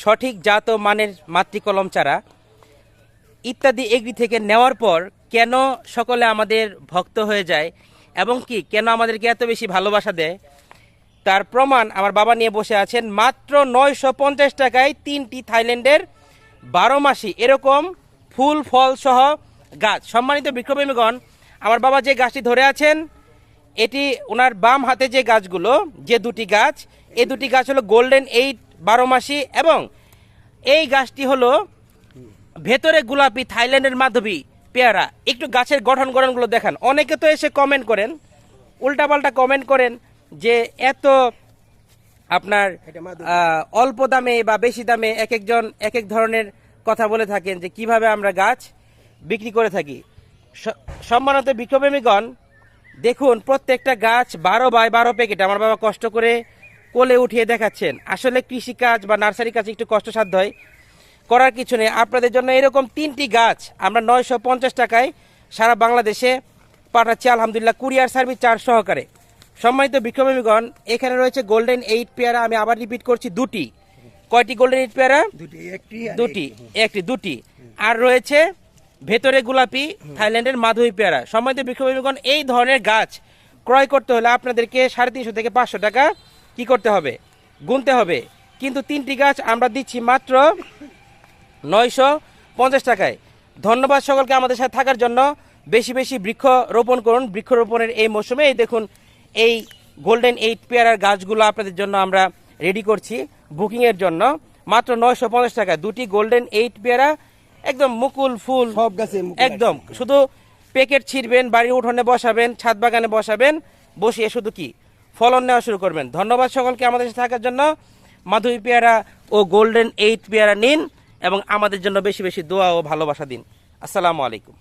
সঠিক জাত মানের মাতৃকলম চারা ইত্যাদি এগ্রি থেকে নেওয়ার পর কেন সকলে আমাদের ভক্ত হয়ে যায় এবং কি কেন আমাদেরকে এত বেশি ভালোবাসা দেয়? তার প্রমাণ আমার বাবা নিয়ে বসে আছেন মাত্র নয়শো পঞ্চাশ টাকায় তিনটি থাইল্যান্ডের বারো মাসি। এরকম ফুল, ফল সহ গাছ। সম্মানিত বৃক্ষপ্রেমীগণ, আমার বাবা যে গাছটি ধরে আছেন, এটি ওনার বাম হাতে যে গাছগুলো, যে দুটি গাছ এই দুটি গাছ হলো গোল্ডেন এইট বারো মাসি এবং এই গাছটি হলো ভেতরে গোলাপি থাইল্যান্ডের মাধবী পেয়ারা। একটু গাছের গঠন গঠনগুলো দেখান। অনেকে তো এসে কমেন্ট করেন উল্টাপাল্টা কমেন্ট করেন যে এত আপনার অল্প দামে বা বেশি দামে এক একজন এক এক ধরনের কথা বলে থাকেন যে কীভাবে আমরা গাছ বিক্রি করে থাকি। সম্মানিত বিক্ষোভপ্রেমীগণ দেখুন প্রত্যেকটা গাছ বারো বাই বারো প্যাকেট আমার বাবা কষ্ট করে কোলে উঠিয়ে দেখাচ্ছেন। আসলে কৃষিকাজ বা নার্সারি কাজ একটু কষ্টসাধ্য হয়। করার কিছু নেই। আপনাদের জন্য এরকম তিনটি গাছ আমরা নয়শো পঞ্চাশ টাকায় সারা বাংলাদেশে পাঠাচ্ছি। আলহামদুলিল্লাহ কুরিয়ার সার্ভিস চার্জ সহকারে। সম্মানিত বিক্ষোভীগণ এখানে রয়েছে গোল্ডেন এইট পেয়ারা আমি আবার রিপিট করছি দুটি। কয়টি গোল্ডেন এইট পেয়ারা দুটি একটি দুটি আর রয়েছে ভেতরে গোলাপি থাইল্যান্ডের মাধবী পেয়ারা। সম্মানিত বিক্ষোভীগণ এই ধরনের গাছ ক্রয় করতে হলে আপনাদেরকে সাড়ে তিনশো থেকে পাঁচশো টাকা কি করতে হবে? গুনতে হবে। কিন্তু তিনটি গাছ আমরা দিচ্ছি মাত্র নয়শো পঞ্চাশ টাকায়। ধন্যবাদ সকলকে আমাদের সাথে থাকার জন্য। বেশি বেশি বৃক্ষ রোপণ করুন। বৃক্ষরোপণের এই মৌসুমে এই দেখুন এই গোল্ডেন এইট পেয়ারার গাছগুলো আপনাদের জন্য আমরা রেডি করছি বুকিংয়ের জন্য। মাত্র নয়শো পঞ্চাশ টাকায় দুটি গোল্ডেন এইট পেয়ারা একদম মুকুল ফুল সব গাছে একদম। শুধু প্যাকেট ছিঁড়বেন বাড়ির উঠোনে বসাবেন ছাদ বাগানে বসাবেন বসিয়ে শুধু কি? ফলন নেওয়া শুরু করবেন। ধন্যবাদ সকলকে আমাদের সাথে থাকার জন্য। মাধুরী পেয়ারা ও গোল্ডেন এইট পেয়ারা নিন এবং আমাদের জন্য বেশি বেশি দোয়া ও ভালোবাসা দিন। আসসালামু আলাইকুম।